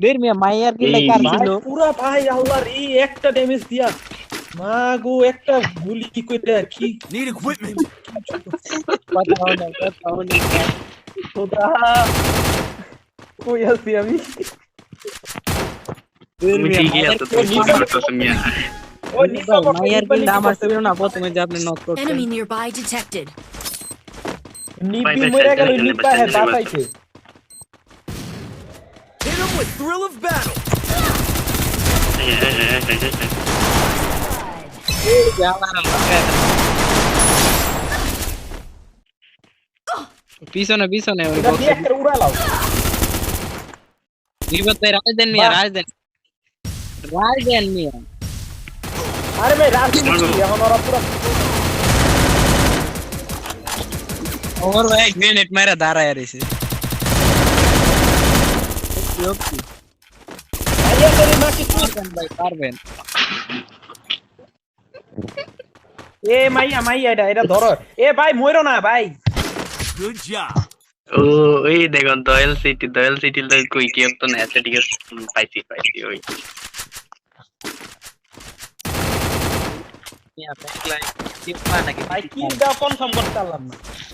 দের মিয়া মাইয়ার গিল্লে কার ছিল? পুরা ভাই আল্লাহর এই একটা ড্যামেজ দিয়া। মা গো একটা গুলি কি কইরা কি? Need equipment. কথা হলো কথা হলো খোদা কই আছি আমি? দের মিয়া মাইয়ার আছো তুমি নিজে- কি করতেছো মিয়া। ওই ভাই, নিচা পড়ছে, মাইয়ার নিব্বা আমার পড়ছে। ছিল না প্রথমে যে আপনি নক করছেন। Enemy nearby detected. নিব্বি ভাই, ভাই, মরে গেল cycle নিব্বা cycle with thrill of battle. হ্যাঁ, হ্যাঁ, হ্যাঁ, হ্যাঁ, হ্যাঁ। এই যে আমার আল্লাহ। পিছনে পিছনে ওই এটা দিয়ে বক্সে একটা উড়ালাও বিপদ ভাই রাজ দেন মিয়া বাহ। রাজ দেন রাজ দেন মিয়া আরে ভাই রাজনীতি কি? এখন ওরা পুরো ওর ভাই গ্রেনেড মেরে দাঁড়ায় রয়েছে ভাইয়া তোরে মা কিছু পারবেন। ভাই এ মাইয়া মাইয়া এটা এটা ধরো। এ ভাই মইরো না ভাই। Good job. ও ওই দেখুন দয়াল সিটি দয়াল সিটি কই কি তো না হুম, পাইছি পাইছি ওই। টিপা নাকি? ভাই কি দাও কনফার্ম করতে পারলাম না এ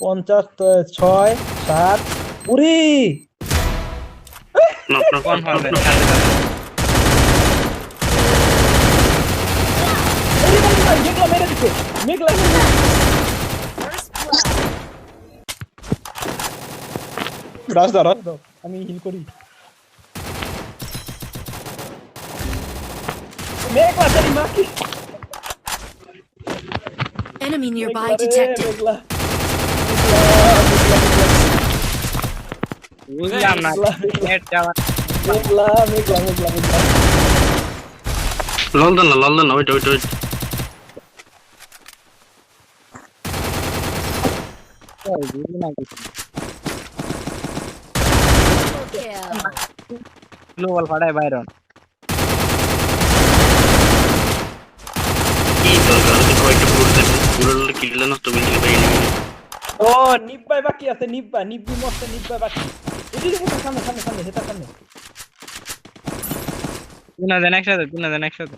পঞ্চাশ ছয় সাত knock. মেঘলা মেরে দিচ্ছে মেঘলা রাজ দাও রাজ দাও আমি হিল করি। মেঘলা তেরি Enemy nearby detected. মেঘলা বুঝলাম না নেট যাওয়ার মেঘলা মেঘলা মেঘলা মেঘলা লন্ডন না লন্ডন না ওইটা ওইটা ওইটা বুঝি না কিছু Kill. গ্লোবাল ফাড়ায় বাইরন কি দরকার আছে কয়েকটা পুরো ও নিব্বাই বাকি আছে নিব্বা নিব্বি মস্ত নিব্বাই বাকি। এটি দেখে সামনে সামনে সামনে সেটা সামনে। তিনা দেন একসাথে তিনা দেন একসাথে।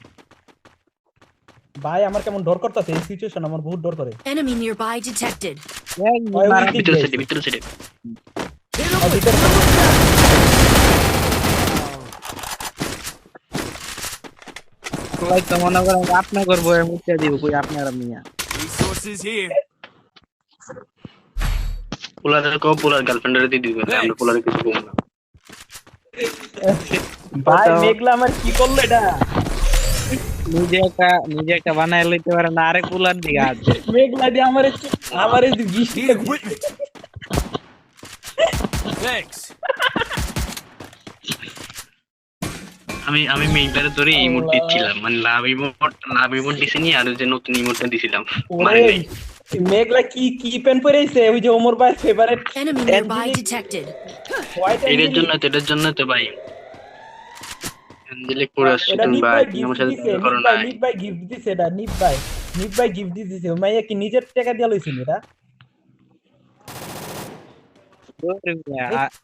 ভাই আমার কেমন ডর করতেছে এই সিচুয়েশন আমার বহুত ডর করে। ওই দিক ভিতরে। সেটে ভিতরে সেটে তো মনে করেন আপনার করব দিব কই আপনারা মিয়া। Resources here. পোলারের কো পোলার গার্লফ্রেন্ডের দিয়ে দিবেন আমরা পোলারে কিছু কম না। ভাই মেঘলা আমার কি করল এটা? নিজে একটা নিজে একটা বানায় লইতে পারে না আরেক কুলার দিকে আছে মেঘলা দিয়ে আমার আমার এই বৃষ্টি. Thanks. আমি আমি মেইনটারে ধরে ইমোট দিচ্ছিলাম মানে লাভ ইমোট লাভ ইমোট দিছিনি আর যে নতুন ইমোটটা দিছিলাম। মানে মেঘলা কি কি পেন পরেছে ওই যে ওমর ভাই favourite Enemy nearby detected. White এটার জন্য তো এটার জন্য তো ভাই। অ্যাঞ্জেলিক পরে আসছে তুমি ভাই তুমি আমার গিফট সাথে দেখা করো নাই। নিপ ভাই গিফট দিছে এটা নিপ ভাই নিপ ভাই গিফট দিছে মাইয়া কি নিজের টাকা দিয়া লইছিল এটা?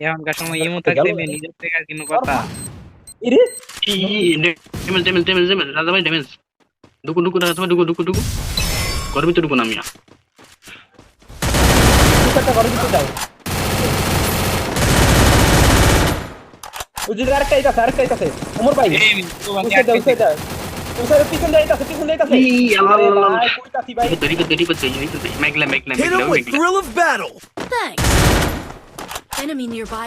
এখনকার সময় ইমো থাকলে মেয়ে নিজের আর কোনো কথা। ইরে? ডেমেজ ডেমেজ ডেমেজ ডেমেজ রাজা ভাই ডেমেজ। ডুকু ডুকু রাজা ভাই ডুকু ডুকু ডুকু করবি তো ডুকু নামিয়া একটা করে দিতে দাও ওই যে আরেকটা এটা আরেকটা এটা ওমর ভাই এই তো বাকি উসে দাও উসে দাও উসে পিছন দিয়ে আইতাছে পিছন দিয়ে আইতাছে। ই, আল্লাহ, আল্লাহ, ভাই কইতাছি ভাই। দেরি করে দেরি করে দেরি করে মেঘলা মেঘলা Hit Meghla him with Meghla. Thrill of battle. Thanks. Enemy nearby.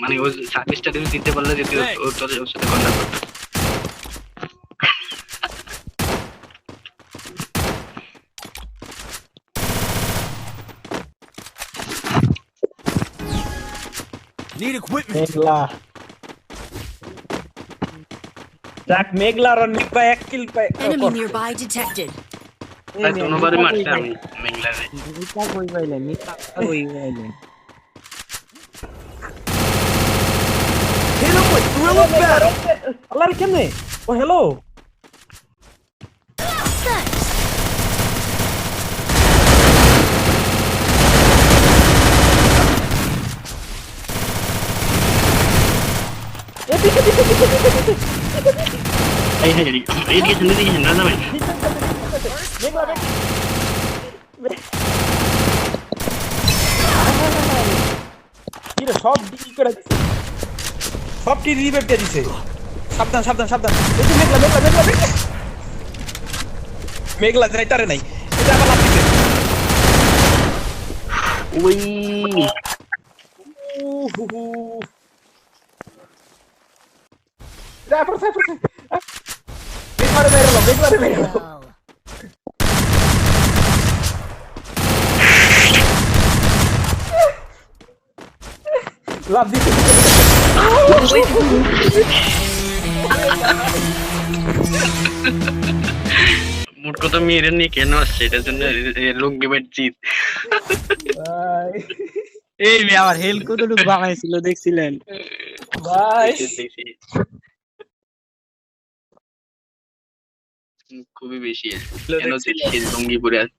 মানে ও সার্ভিস টার্ভিস দিতে পারলে যদি ও- ওর সাথে ওর সাথে কন্ট্যাক্ট করতো Need equipment. মেঘলা যাক মেঘলা আর নিপা এক কিল পায় Enemy nearby detected. তাই দুবারই মারছে আমি মেঘলারে মিথ্যা কই পাইলেন মিথ্যা কই পাইলেন Hit him with Gorilla Battle. আল্লাহ রে কেমনে ও হ্যালো Thanks. এ পিছে পিছে পিছে পিছে পিছে এই হ্যাঁ এইদিকে শুনে দিকে শুনে না ভাই মেঘলা মেঘলা কি রে সব ডিল করে দিছে সব কি রিভাইভ দিয়ে দিছে সাবধান সাবধান সাবধান এই যে মেঘলা মেঘলা মেঘলা মেঘলা মেঘলা যাইতারে নাই এটা আবার লাভ দিছে ওই উহুহু। যা, পড়ছে, পড়ছে। আহ। মেঘলারে মেরে গেল, মেঘলারে মেরে গেল। Well. লাভ দিছে মোট কথা মেয়েরা নিয়ে কেন আসছে? এটার জন্য লোক গেমের জিত। ভাই। এই মেয়ে আমার হেল কতটুকু বানাইছিল দেখছিলেন? ভাই। দেখছি খুবই বেশি কেন লুঙ্গি পরে আছে